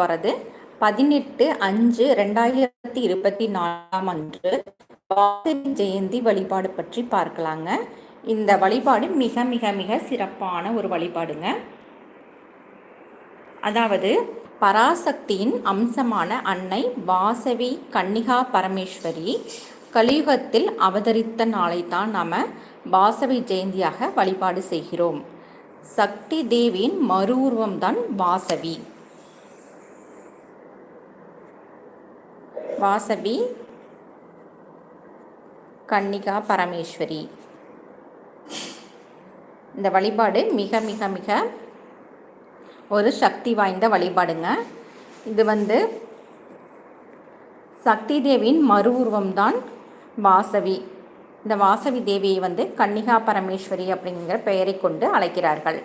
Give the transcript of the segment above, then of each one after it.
போகிறது பதினெட்டு அஞ்சு ரெண்டாயிரத்தி இருபத்தி நாலாம் அன்று வாசவி ஜெயந்தி வழிபாடு பற்றி பார்க்கலாங்க. இந்த வழிபாடு மிக மிக மிக சிறப்பான ஒரு வழிபாடுங்க. அதாவது பராசக்தியின் அம்சமான அன்னை வாசவி கன்னிகா பரமேஸ்வரி கலியுகத்தில் அவதரித்த நாளை தான் நாம் வாசவி ஜெயந்தியாக வழிபாடு செய்கிறோம். சக்தி தேவியின் மறு உருவம்தான் வாசவி. வாசவி கன்னிகா பரமேஸ்வரி. இந்த வழிபாடு மிக மிக மிக ஒரு சக்தி வாய்ந்த வழிபாடுங்க. இது வந்து சக்தி தேவியின் மறு உருவம்தான் வாசவி. இந்த வாசவி தேவியை வந்து கன்னிகா பரமேஸ்வரி அப்படிங்கிற பெயரை கொண்டு அழைக்கிறார்கள்.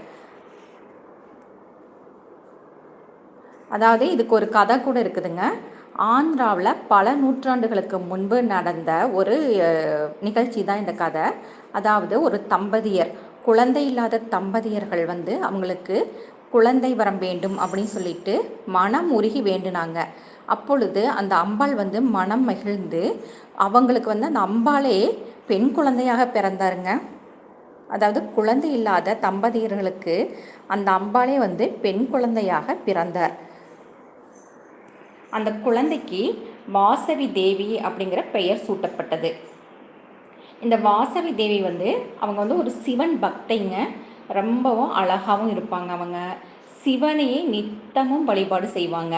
அதாவது இதுக்கு ஒரு கதை கூட இருக்குதுங்க. ஆந்திராவில் பல நூற்றாண்டுகளுக்கு முன்பு நடந்த ஒரு நிகழ்ச்சி தான் இந்த கதை. அதாவது ஒரு தம்பதியர் குழந்தை இல்லாத தம்பதியர்கள் வந்து அவங்களுக்கு குழந்தை வரம் வேண்டும் அப்படின்னு சொல்லிட்டு மனம் உருகி வேண்டுனாங்க. அப்பொழுது அந்த அம்பாள் வந்து மனம் மகிழ்ந்து அவங்களுக்கு வந்து அந்த அம்பாளே பெண் குழந்தையாக பிறந்தாருங்க. அதாவது குழந்தை இல்லாத தம்பதியர்களுக்கு அந்த அம்பாளே வந்து பெண் குழந்தையாக பிறந்தார். அந்த குழந்தைக்கு வாசவி தேவி அப்படிங்கிற பெயர் சூட்டப்பட்டது. இந்த வாசவி தேவி வந்து அவங்க வந்து ஒரு சிவன் பக்தைங்க. ரொம்பவும் அழகாகவும் இருப்பாங்க அவங்க. சிவனையே நித்தமும் வழிபாடு செய்வாங்க.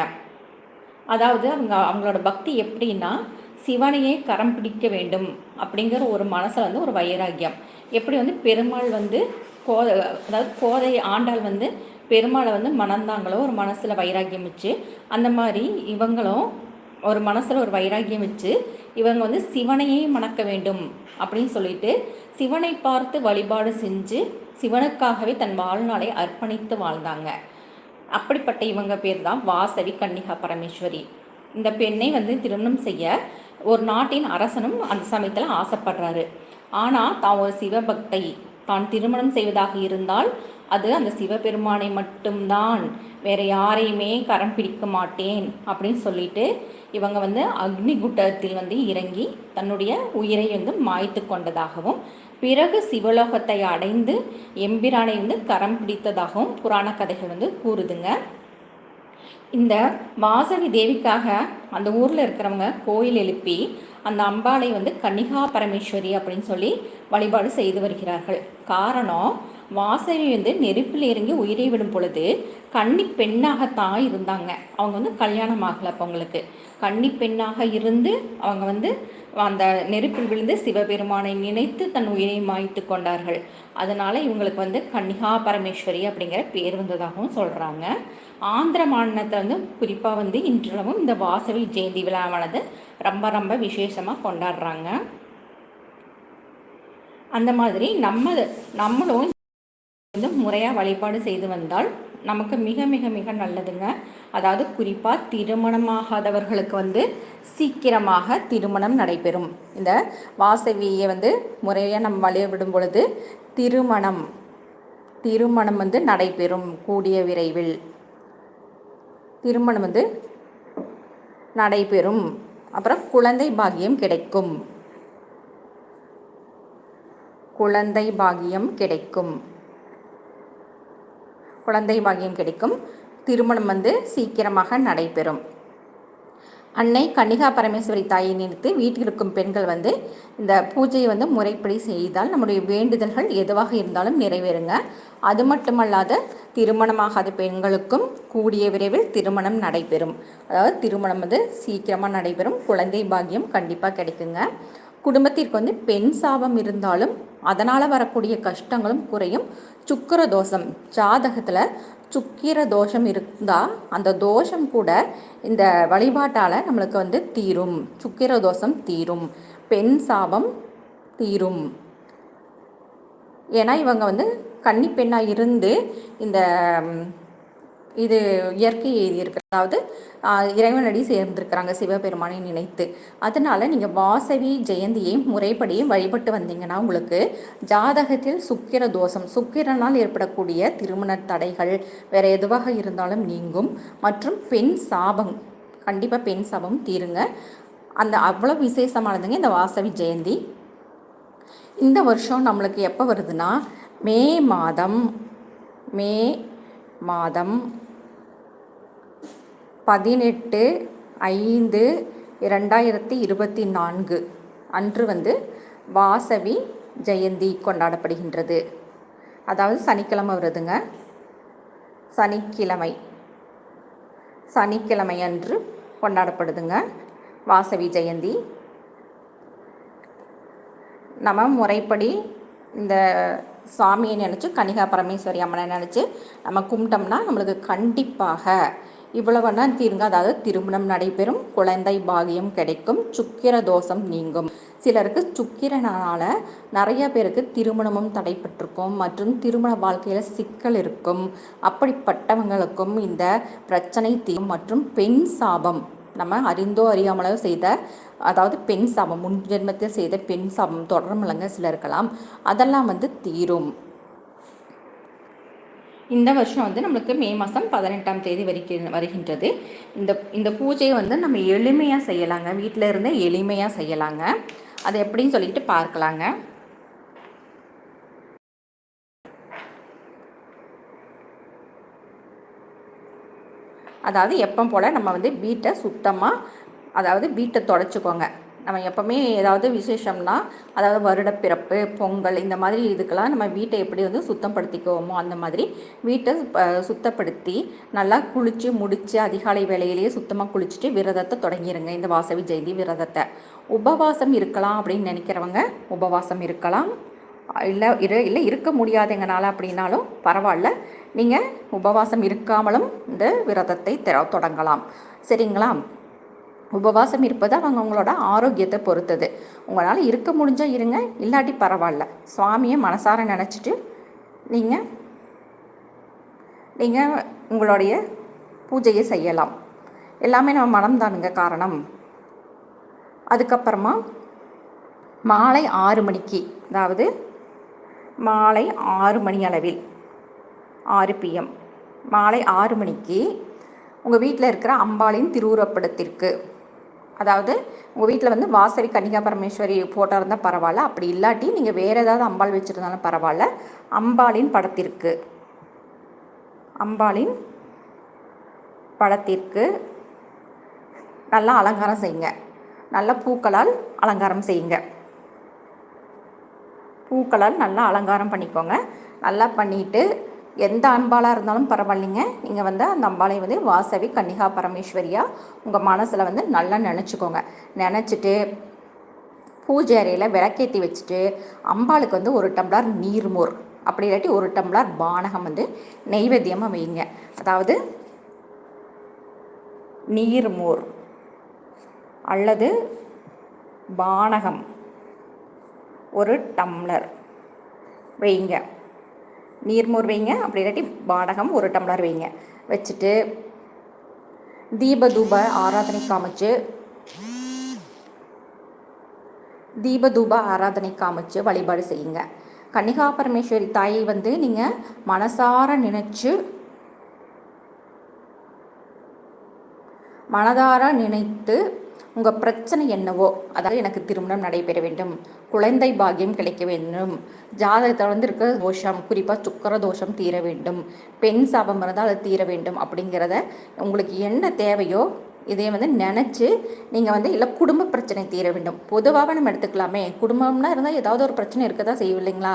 அதாவது அவங்க அவங்களோட பக்தி எப்படின்னா சிவனையே கரம் பிடிக்க வேண்டும் அப்படிங்கிற ஒரு மனசில் வந்து ஒரு வைராக்கியம். எப்படி வந்து பெருமாள் வந்து கோதை அதாவது கோதை ஆண்டாள் வந்து பெருமாளை வந்து மணந்தாங்களோ ஒரு மனசில் வைராக்கியம் வச்சு அந்த மாதிரி இவங்களும் ஒரு மனசில் ஒரு வைராக்கியம் வச்சு இவங்க வந்து சிவனையே மணக்க வேண்டும் அப்படின்னு சொல்லிட்டு சிவனை பார்த்து வழிபாடு செஞ்சு சிவனுக்காகவே தன் வாழ்நாளை அர்ப்பணித்து வாழ்ந்தாங்க. அப்படிப்பட்ட இவங்க பேர் தான் வாசவி கன்னிகா பரமேஸ்வரி. இந்த பெண்ணை வந்து திருமணம் செய்ய ஒரு நாட்டின் அரசனும் அந்த சமயத்தில் ஆசைப்படுறாரு. ஆனால் தான் ஒரு சிவபக்தை. தான் திருமணம் செய்வதாக இருந்தால் அது அந்த சிவபெருமானை மட்டும்தான் வேற யாரையுமே கரம் பிடிக்க மாட்டேன் அப்படின்னு சொல்லிட்டு இவங்க வந்து அக்னி குட்டத்தில் வந்து இறங்கி தன்னுடைய உயிரை வந்து மாய்த்து கொண்டதாகவும் பிறகு சிவலோகத்தை அடைந்து எம்பிரானை வந்து கரம் பிடித்ததாகவும் புராண கதைகள் வந்து கூறுதுங்க. இந்த வாசவி தேவிக்காக அந்த ஊரில் இருக்கிறவங்க கோயில் எழுப்பி அந்த அம்பாளை வந்து கன்னிகா பரமேஸ்வரி அப்படின்னு சொல்லி வழிபாடு செய்து வருகிறார்கள். காரணம் வாசவி வந்து நெருப்பில் இறங்கி உயிரை விடும் பொழுது கன்னி பெண்ணாகத்தான் இருந்தாங்க. அவங்க வந்து கல்யாணம் ஆகலை அப்போ அவங்களுக்கு. கன்னி பெண்ணாக இருந்து அவங்க வந்து அந்த நெருப்பில் விழுந்து சிவபெருமானை நினைத்து தன் உயிரை மாய்த்து கொண்டார்கள். அதனால் இவங்களுக்கு வந்து கன்னிகா பரமேஸ்வரி அப்படிங்கிற பேர் வந்ததாகவும் சொல்கிறாங்க ஆந்திர மாநிலத்தை வந்து குறிப்பாக வந்து இன்றளவும் இந்த வாசவி ஜெயந்தி விழாவானது ரொம்ப ரொம்ப விசேஷமாக கொண்டாடுறாங்க. அந்த மாதிரி நம்ம நம்மளும் வந்து முறையாக வழிபாடு செய்து வந்தால் நமக்கு மிக மிக மிக நல்லதுங்க. அதாவது குறிப்பாக திருமணமாகாதவர்களுக்கு வந்து சீக்கிரமாக திருமணம் நடைபெறும். இந்த வாசவியை வந்து முறையாக நம்ம வழிபடும் பொழுது திருமணம் திருமணம் வந்து நடைபெறும் கூடிய விரைவில். திருமணம் வந்து நடைபெறும். அப்புறம் குழந்தை பாகியம் கிடைக்கும். குழந்தை பாகியம் கிடைக்கும். குழந்தை பாகியம் கிடைக்கும். திருமணம் வந்து சீக்கிரமாக நடைபெறும். அன்னை கன்னிகா பரமேஸ்வரி தாயை நினைத்து வீட்டில் இருக்கும் பெண்கள் வந்து இந்த பூஜையை வந்து முறைப்படி செய்தால் நம்முடைய வேண்டுதல்கள் எதுவாக இருந்தாலும் நிறைவேறுங்க. அது மட்டுமல்லாத திருமணமாகாத பெண்களுக்கும் கூடிய விரைவில் திருமணம் நடைபெறும். அதாவது திருமணம் வந்து சீக்கிரமாக நடைபெறும். குழந்தை பாக்கியம் கண்டிப்பாக கிடைக்குங்க. குடும்பத்திற்கு வந்து பெண் சாபம் இருந்தாலும் அதனால் வரக்கூடிய கஷ்டங்களும் குறையும். சுக்கர தோஷம். ஜாதகத்தில் சுக்கிர தோஷம் இருந்தால் அந்த தோஷம் கூட இந்த வழிபாட்டால் நம்மளுக்கு வந்து தீரும். சுக்கிர தோஷம் தீரும். பெண் சாபம் தீரும். ஏன்னா இவங்க வந்து கன்னி பெண்ணாக இருந்து இந்த இது இயற்கை எழுதியிருக்கு அதாவது இறைவனடி சேர்ந்திருக்கிறாங்க சிவபெருமானை நினைத்து. அதனால் நீங்கள் வாசவி ஜெயந்தியை முறைப்படி வழிபட்டு வந்தீங்கன்னா உங்களுக்கு ஜாதகத்தில் சுக்கிர தோஷம் சுக்கிரனால் ஏற்படக்கூடிய திருமண தடைகள் வேறு எதுவாக இருந்தாலும் நீங்கும். மற்றும் பெண் சாபம் கண்டிப்பாக பெண் சாபம் தீருங்க. அந்த அவ்வளோ விசேஷமானதுங்க இந்த வாசவி ஜெயந்தி. இந்த வருஷம் நம்மளுக்கு எப்போ வருதுன்னா மே மாதம் மே மாதம் பதினெட்டு ஐந்து இரண்டாயிரத்தி இருபத்தி நான்கு அன்று வந்து வாசவி ஜெயந்தி கொண்டாடப்படுகின்றது. அதாவது சனிக்கிழமை வருதுங்க. சனிக்கிழமை. சனிக்கிழமை அன்று கொண்டாடப்படுதுங்க வாசவி ஜெயந்தி. நம்ம முறைப்படி இந்த சாமியை நினச்சி கனிகா பரமேஸ்வரி அம்மனை நினச்சி நம்ம கும்பிட்டோம்னா நம்மளுக்கு கண்டிப்பாக இவ்வளவுனா தீருங்க அதாவது திருமணம் நடைபெறும் குழந்தை பாகியம் கிடைக்கும் சுக்கிர தோஷம் நீங்கும். சிலருக்கு சுக்கிரனால நிறைய பேருக்கு திருமணமும் தடைப்பட்டிருக்கும் மற்றும் திருமண வாழ்க்கையில் சிக்கல் இருக்கும். அப்படிப்பட்டவங்களுக்கும் இந்த பிரச்சனை தீரும் மற்றும் பெண் சாபம் நம்ம அறிந்தோ அறியாமலோ செய்த அதாவது பெண் சாபம் முன் ஜென்மத்தில் செய்த பெண் சாபம் தொடர்மலங்க சிலருக்கலாம் அதெல்லாம் வந்து தீரும். இந்த வருஷம் வந்து நம்மளுக்கு மே மாதம் பதினெட்டாம் தேதி வரைக்கும் வருகின்றது. இந்த இந்த பூஜையை வந்து நம்ம எளிமையாக செய்யலாங்க. வீட்டில் இருந்தே எளிமையாக செய்யலாங்க. அதை எப்படின்னு சொல்லிட்டு பார்க்கலாங்க. அதாவது எப்போ போல் நம்ம வந்து வீட்டை சுத்தமாக அதாவது வீட்டை தொடச்சிக்கோங்க. நம்ம எப்போவுமே ஏதாவது விசேஷம்னா அதாவது வருடப்பிறப்பு பொங்கல் இந்த மாதிரி இதுக்கெல்லாம் நம்ம வீட்டை எப்படி வந்து சுத்தப்படுத்திக்குவோமோ அந்த மாதிரி வீட்டை சுத்தப்படுத்தி நல்லா குளித்து முடித்து அதிகாலை வேலையிலேயே சுத்தமாக குளிச்சுட்டு விரதத்தை தொடங்கிடுங்க இந்த வாசவி ஜெயந்தி விரதத்தை. உபவாசம் இருக்கலாம் அப்படின்னு நினைக்கிறவங்க உபவாசம் இருக்கலாம். இல்லை இரு இல்லை இருக்க முடியாதுங்கனால அப்படின்னாலும் பரவாயில்ல. நீங்கள் உபவாசம் இருக்காமலும் இந்த விரதத்தை தொடங்கலாம். சரிங்களா? உபவாசம் இருப்பது அவங்க அவங்களோட ஆரோக்கியத்தை பொறுத்தது. உங்களால் இருக்க முடிஞ்சால் இருங்க இல்லாட்டி பரவாயில்ல. சுவாமியை மனசார நினச்சிட்டு நீங்கள் நீங்கள் உங்களுடைய பூஜையை செய்யலாம். எல்லாமே நம்ம மனம்தானுங்க காரணம். அதுக்கப்புறமா மாலை ஆறு மணிக்கு அதாவது மாலை ஆறு மணி அளவில் ஆறு பிஎம் மாலை ஆறு மணிக்கு உங்கள் வீட்டில் இருக்கிற அம்பாளின் திருவுருவப்படத்திற்கு அதாவது உங்கள் வீட்டில் வந்து வாசவி கன்னிகா பரமேஸ்வரி ஃபோட்டோ இருந்தால் பரவாயில்ல. அப்படி இல்லாட்டி நீங்கள் வேறு ஏதாவது அம்பாள் வச்சுருந்தாலும் பரவாயில்ல. அம்பாளின் படத்திற்கு. அம்பாளின் படத்திற்கு நல்லா அலங்காரம் செய்யுங்க. நல்ல பூக்களால் அலங்காரம் செய்யுங்க. பூக்களால் நல்லா அலங்காரம் பண்ணிக்கோங்க. நல்லா பண்ணிவிட்டு எந்த அன்பாலாக இருந்தாலும் பரவாயில்லைங்க. நீங்கள் வந்து அந்த அம்பாலை வந்து வாசவி கன்னிகா பரமேஸ்வரியாக உங்கள் மனசில் வந்து நல்லா நினச்சிக்கோங்க. நினச்சிட்டு பூஜை அறையில் விளக்கேற்றி வச்சுட்டு அம்பாளுக்கு வந்து ஒரு டம்ளர் நீர்மோர் அப்படி இல்லாட்டி ஒரு டம்ளர் பானகம் வந்து நெய்வேத்தியமாக வைங்க. அதாவது நீர்மோர் அல்லது பானகம் ஒரு டம்ளர் வைங்க. நீர்மோர் வைங்க அப்படி இல்லாட்டி பாடகம் ஒரு டம்ளர் வைங்க. வச்சுட்டு தீப தூப ஆராதனை காமிச்சு தீப தூப ஆராதனை காமிச்சு வழிபாடு செய்யுங்க. கன்னிகா பரமேஸ்வரி தாயை வந்து நீங்கள் மனசார நினச்சி மனதார நினைத்து உங்கள் பிரச்சனை என்னவோ அதாவது எனக்கு திருமணம் நடைபெற வேண்டும் குழந்தை பாக்கியம் கிடைக்க வேண்டும் ஜாதகத்தில் வந்து இருக்கிற தோஷம் குறிப்பாக சுக்கர தோஷம் தீர வேண்டும் பெண் சாபம் இருந்தால் அது தீர வேண்டும் அப்படிங்கிறத உங்களுக்கு என்ன தேவையோ இதை வந்து நினச்சி நீங்கள் வந்து இல்லை குடும்ப பிரச்சனை தீர வேண்டும். பொதுவாக நம்ம எடுத்துக்கலாமே. குடும்பம்னா இருந்தால் ஏதாவது ஒரு பிரச்சனை இருக்க தான் செய்யும் இல்லைங்களா?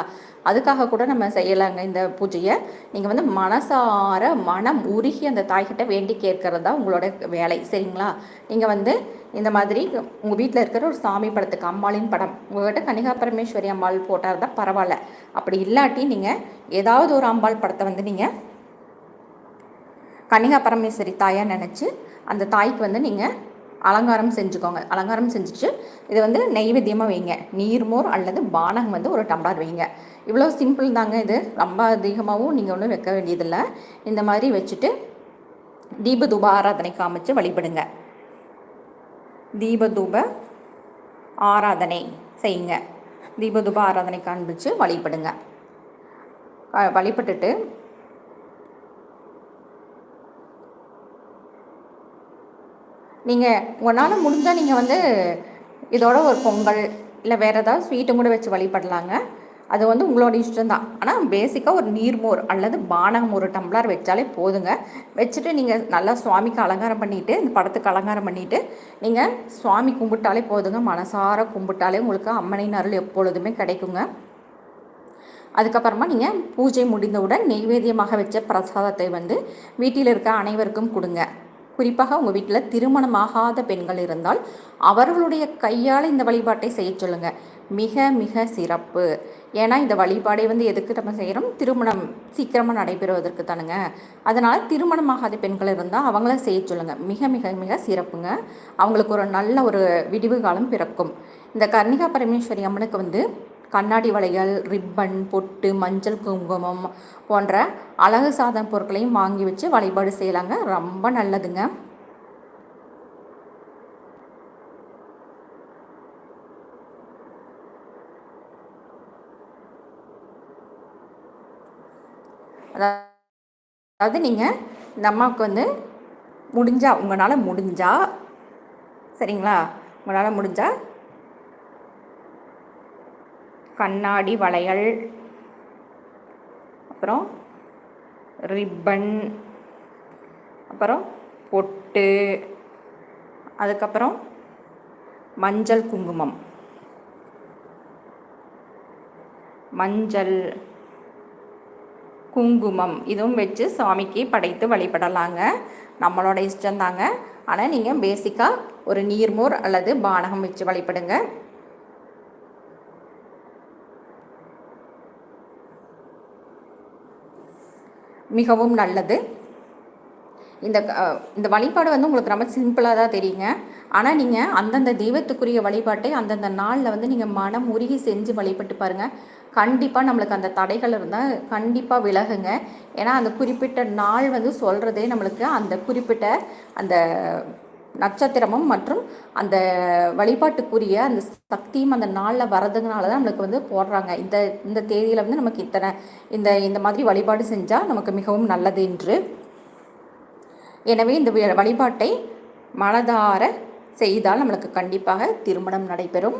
அதுக்காக கூட நம்ம செய்யலாங்க இந்த பூஜையை. நீங்கள் வந்து மனசார மனம் உருகி அந்த தாய்கிட்ட வேண்டி கேட்கறது தான் உங்களோட வேலை. சரிங்களா? நீங்கள் வந்து இந்த மாதிரி உங்கள் வீட்டில் இருக்கிற ஒரு சாமி படத்துக்கு அம்மாளின் படம் உங்கள்கிட்ட கனிகா பரமேஸ்வரி அம்பாள் போட்டால் தான் பரவாயில்ல அப்படி இல்லாட்டி நீங்கள் ஏதாவது ஒரு அம்பாள் படத்தை வந்து நீங்கள் கன்னிகா பரமேஸ்வரி தாயாக நினச்சி அந்த தாய்க்கு வந்து நீங்கள் அலங்காரம் செஞ்சுக்கோங்க. அலங்காரம் செஞ்சுட்டு இதை வந்து நெய்வேத்தியமாக வைங்க. நீர்மோர் அல்லது பானகம் வந்து ஒரு டம்ளர் வைங்க. இவ்வளோ சிம்பிள் தாங்க இது. ரொம்ப அதிகமாகவும் நீங்கள் ஒன்றும் வைக்க வேண்டியதில்லை. இந்த மாதிரி வச்சுட்டு தீபதூப ஆராதனை காமிச்சு வழிபடுங்க. தீபதூப ஆராதனை செய்யுங்க. தீபதூப ஆராதனை காண்பிச்சு வழிபடுங்க. வழிபட்டுட்டு நீங்கள் உங்களால் முடிஞ்சால் நீங்கள் வந்து இதோட ஒரு பொங்கல் இல்லை வேறு ஏதாவது ஸ்வீட்டும் கூட வச்சு வழிபடலாங்க. அது வந்து உங்களோட இஷ்டம் தான். ஆனால் பேசிக்காக ஒரு நீர்மோர் அல்லது பானகம் ஒரு டம்ளர் வச்சாலே போதுங்க. வச்சுட்டு நீங்கள் நல்லா சுவாமிக்கு அலங்காரம் பண்ணிவிட்டு இந்த படத்துக்கு அலங்காரம் பண்ணிவிட்டு நீங்கள் சுவாமி கும்பிட்டாலே போதுங்க. மனசார கும்பிட்டாலே உங்களுக்கு அம்மனின் அருள் எப்பொழுதுமே கிடைக்குங்க. அதுக்கப்புறமா நீங்கள் பூஜை முடிந்தவுடன் நெய்வேத்தியமாக வச்ச பிரசாதத்தை வந்து வீட்டில் இருக்க அனைவருக்கும் கொடுங்க. குறிப்பாக உங்கள் வீட்டில் திருமணமாகாத பெண்கள் இருந்தால் அவர்களுடைய கையால் இந்த வழிபாட்டை செய்ய சொல்லுங்கள் மிக மிக சிறப்பு. ஏன்னா இந்த வழிபாடை வந்து எதுக்கு நம்ம செய்கிறோம் திருமணம் சீக்கிரமாக நடைபெறுவதற்கு தானுங்க. அதனால் திருமணமாகாத பெண்கள் இருந்தால் அவங்கள செய்ய சொல்லுங்கள் மிக மிக மிக சிறப்புங்க. அவங்களுக்கு ஒரு நல்ல ஒரு விடிவு காலம் பிறக்கும். இந்த கர்ணிகா பரமேஸ்வரி அம்மனுக்கு வந்து கண்ணாடி வளையல் ரிப்பன் பொட்டு மஞ்சள் குங்குமம் போன்ற அழகு சாதன பொருட்களையும் வாங்கி வச்சு வழிபாடு செய்யலாங்க. ரொம்ப நல்லதுங்க. அதாவது நீங்கள் இந்த அம்மாவுக்கு வந்து முடிஞ்சால் உங்களால் முடிஞ்சால் சரிங்களா? உங்களால் முடிஞ்சால் கண்ணாடி வளையல். அப்புறம் ரிப்பன். அப்புறம் பொட்டு. அதுக்கப்புறம் மஞ்சள் குங்குமம். மஞ்சள் குங்குமம். இதுவும் வச்சு சாமிக்கு படைத்து வழிபடலாங்க. நம்மளோட இஷ்டந்தாங்க ஆனால் நீங்கள் பேசிக்காக ஒரு நீர்மோர் அல்லது பானகம் வச்சு வழிபடுங்க. மிகவும் நல்லது. இந்த இந்த வழிபாடு வந்து உங்களுக்கு ரொம்ப சிம்பிளாக தான் தெரியுங்க. ஆனால் நீங்கள் அந்தந்த தெய்வத்துக்குரிய வழிபாட்டை அந்தந்த நாளில் வந்து நீங்கள் மனம் உருகி செஞ்சு வழிபட்டு பாருங்கள் கண்டிப்பாக நம்மளுக்கு அந்த தடைகள் இருந்தால் கண்டிப்பாக விலகுங்க. ஏன்னா அந்த குறிப்பிட்ட நாள் வந்து சொல்கிறதே நம்மளுக்கு அந்த குறிப்பிட்ட அந்த நட்சத்திரமும் மற்றும் அந்த வழிபாட்டுக்குரிய அந்த சக்தியும் அந்த நாளில் வரதுனால தான் நம்மளுக்கு வந்து போடுறாங்க. இந்த இந்த தேதியில் வந்து நமக்கு இத்தனை இந்த இந்த மாதிரி வழிபாடு செஞ்சால் நமக்கு மிகவும் நல்லது என்று. எனவே இந்த வழிபாட்டை மனதார செய்தால் நம்மளுக்கு கண்டிப்பாக திருமணம் நடைபெறும்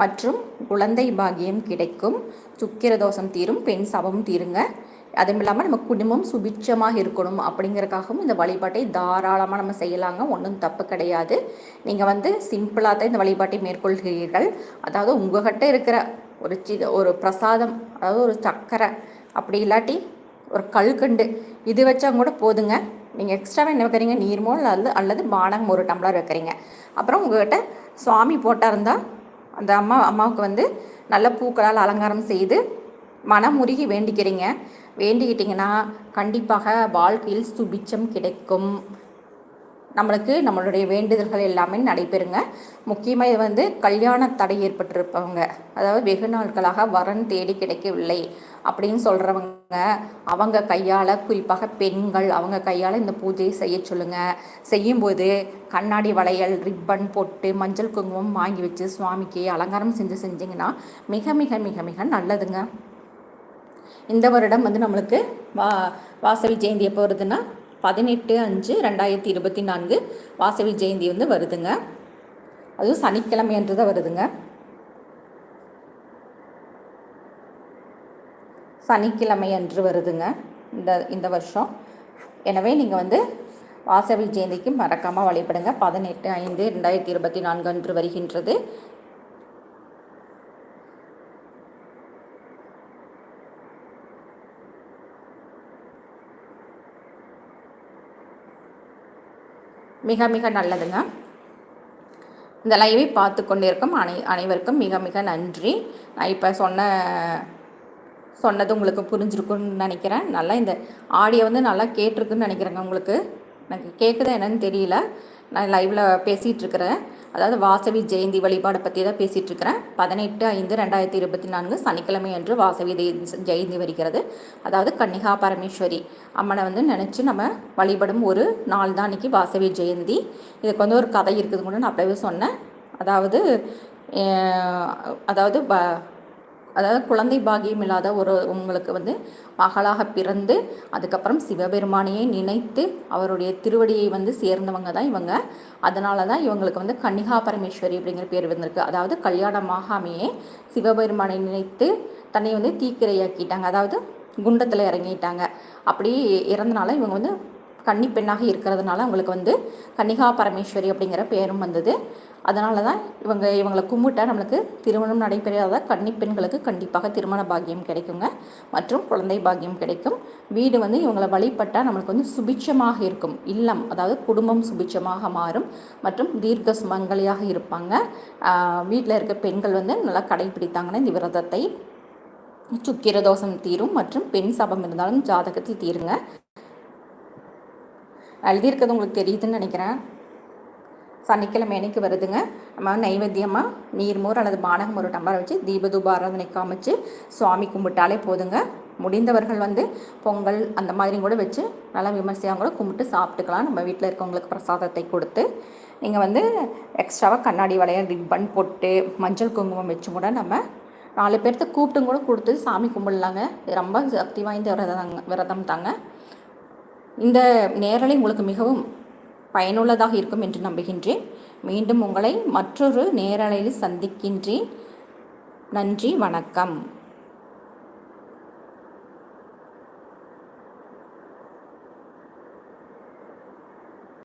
மற்றும் குழந்தை பாகியம் கிடைக்கும். சுக்கிர தோஷம் தீரும் பெண் சபம் தீருங்க. அதுவும் இல்லாமல் நம்ம குடும்பம் சுபிட்சமாக இருக்கணும் அப்படிங்கிறக்காகவும் இந்த வழிபாட்டை தாராளமாக நம்ம செய்யலாங்க. ஒன்றும் தப்பு கிடையாது. நீங்கள் வந்து சிம்பிளாக தான் இந்த வழிபாட்டை மேற்கொள்கிறீர்கள். அதாவது உங்கள்கிட்ட இருக்கிற ஒரு சி ஒரு பிரசாதம் அதாவது ஒரு சக்கரை அப்படி இல்லாட்டி ஒரு கல்கண்டு இது வச்சா கூட போதுங்க. நீங்கள் எக்ஸ்ட்ராவாக என்ன வைக்கிறீங்க? நீர்மோ அல்லது அல்லது பானகம் ஒரு டம்ளர் வைக்கிறீங்க. அப்புறம் உங்கள்கிட்ட சுவாமி போட்டால் இருந்தால் அந்த அம்மா அம்மாவுக்கு வந்து நல்ல பூக்களால் அலங்காரம் செய்து மனமுருகி வேண்டிக்கிறீங்க. வேண்டிக்கிட்டிங்கன்னா கண்டிப்பாக வாழ்க்கையில் சுபிச்சம் கிடைக்கும். நம்மளுக்கு நம்மளுடைய வேண்டுதல்கள் எல்லாமே நடைபெறுங்க. முக்கியமாக இது வந்து கல்யாண தடை ஏற்பட்டிருப்பவங்க அதாவது வெகு நாட்களாக வரன் தேடி கிடைக்கவில்லை அப்படின்னு சொல்கிறவங்க அவங்க கையால் குறிப்பாக பெண்கள் அவங்க கையால் இந்த பூஜையை செய்ய சொல்லுங்கள் செய்யும்போது கண்ணாடி வளையல் ரிப்பன் பொட்டு மஞ்சள் குங்குமம் வாங்கி வச்சு சுவாமிக்கு அலங்காரம் செஞ்சு செஞ்சிங்கன்னா மிக மிக மிக மிக நல்லதுங்க. இந்த வருடம் வந்து நம்மளுக்கு வா வாசவி ஜெயந்தி எப்போ வருதுன்னா பதினெட்டு அஞ்சு ரெண்டாயிரத்தி இருபத்தி நான்கு வாசவி ஜெயந்தி வந்து வருதுங்க. அதுவும் சனிக்கிழமை என்று தான் வருதுங்க. சனிக்கிழமை அன்று வருதுங்க இந்த இந்த வருஷம். எனவே நீங்கள் வந்து வாசவி ஜெயந்திக்கு மறக்காமல் வழிபடுங்க. பதினெட்டு ஐந்து ரெண்டாயிரத்தி இருபத்தி நான்கு அன்று வருகின்றது. மிக மிக நல்லதுங்க. இந்த லைவை பார்த்து கொண்டிருக்கும் அனை அனைவருக்கும் மிக மிக நன்றி. நான் இப்போ சொன்ன சொன்னது உங்களுக்கு புரிஞ்சிருக்குன்னு நினைக்கிறேன். நல்லா இந்த ஆடியோ வந்து நல்லா கேட்டிருக்குன்னு நினைக்கிறேங்க உங்களுக்கு. எனக்கு கேட்குதா என்னன்னு தெரியல. நான் லைவில் பேசிகிட்டு இருக்கிறேன். அதாவது வாசவி ஜெயந்தி வழிபாடை பற்றி தான் பேசிகிட்டு இருக்கிறேன் பதினெட்டு ஐந்து ரெண்டாயிரத்தி இருபத்தி நான்கு சனிக்கிழமை அன்று வாசவி ஜெயந்தி வருகிறது. அதாவது கன்னிகா பரமேஸ்வரி அம்மனை வந்து நினச்சி நம்ம வழிபடும் ஒரு நாள் தான் அன்றைக்கி வாசவி ஜெயந்தி. இதுக்கு வந்து ஒரு கதை இருக்குது கூட நான் அப்படியே சொன்னேன். அதாவது அதாவது அதாவது குழந்தை பாகியம் இல்லாத ஒரு உங்களுக்கு வந்து மகளாக பிறந்து அதுக்கப்புறம் சிவபெருமானையை நினைத்து அவருடைய திருவடியை வந்து சேர்ந்தவங்க தான் இவங்க. அதனால தான் இவங்களுக்கு வந்து கன்னிகா பரமேஸ்வரி அப்படிங்கிற பேர் வந்திருக்கு. அதாவது கல்யாணமாகாமையே சிவபெருமானை நினைத்து தன்னை வந்து தீக்கிரையாக்கிட்டாங்க. அதாவது குண்டத்தில் இறங்கிட்டாங்க. அப்படி இறந்தனால இவங்க வந்து கன்னி பெண்ணாக இருக்கிறதுனால அவங்களுக்கு வந்து கன்னிகா பரமேஸ்வரி அப்படிங்கிற பேரும் வந்தது. அதனால தான் இவங்க இவங்களை கும்பிட்டா நம்மளுக்கு திருமணம் நடைபெறாத கன்னி பெண்களுக்கு கண்டிப்பாக திருமண பாக்கியம் கிடைக்குங்க. மற்றும் குழந்தை பாக்கியம் கிடைக்கும். வீடு வந்து இவங்களை வழிபட்டால் நம்மளுக்கு வந்து சுபிட்சமாக இருக்கும். இல்லம் அதாவது குடும்பம் சுபிட்சமாக மாறும். மற்றும் தீர்க்க சுமங்கலியாக இருப்பாங்க. வீட்டில் இருக்க பெண்கள் வந்து நல்லா கடைபிடித்தாங்கன்னா இந்த விரதத்தை சுக்கிரதோஷம் தீரும். மற்றும் பெண் சபம் இருந்தாலும் ஜாதகத்தில் தீருங்க. எழுதியிருக்கிறது உங்களுக்கு தெரியுதுன்னு நினைக்கிறேன். சனிக்கிழமை அன்னைக்கு வருதுங்க. நம்ம நைவேத்தியமாக நீர்மோர் அல்லது பானகம் ஒரு டம்பரை வச்சு தீபதூப ஆராதனை காமிச்சு சுவாமி கும்பிட்டாலே போதுங்க. முடிந்தவர்கள் வந்து பொங்கல் அந்த மாதிரி கூட வச்சு நல்லா விமர்சையாக கூட கும்பிட்டு சாப்பிட்டுக்கலாம். நம்ம வீட்டில் இருக்கவங்களுக்கு பிரசாதத்தை கொடுத்து நீங்கள் வந்து எக்ஸ்ட்ராவாக கண்ணாடி வளையல் ரிப்பன் போட்டு மஞ்சள் குங்குமம் வச்சு கூட நம்ம நாலு பேர்த்த கூப்பிட்டும் கூட கொடுத்து சாமி கும்பிடலாங்க. ரொம்ப சக்தி வாய்ந்த விரதம் விரதம் தாங்க. இந்த நேரலை உங்களுக்கு மிகவும் பயனுள்ளதாக இருக்கும் என்று நம்புகின்றேன். மீண்டும் உங்களை மற்றொரு நேரலையில் சந்திக்கின்றேன். நன்றி வணக்கம்.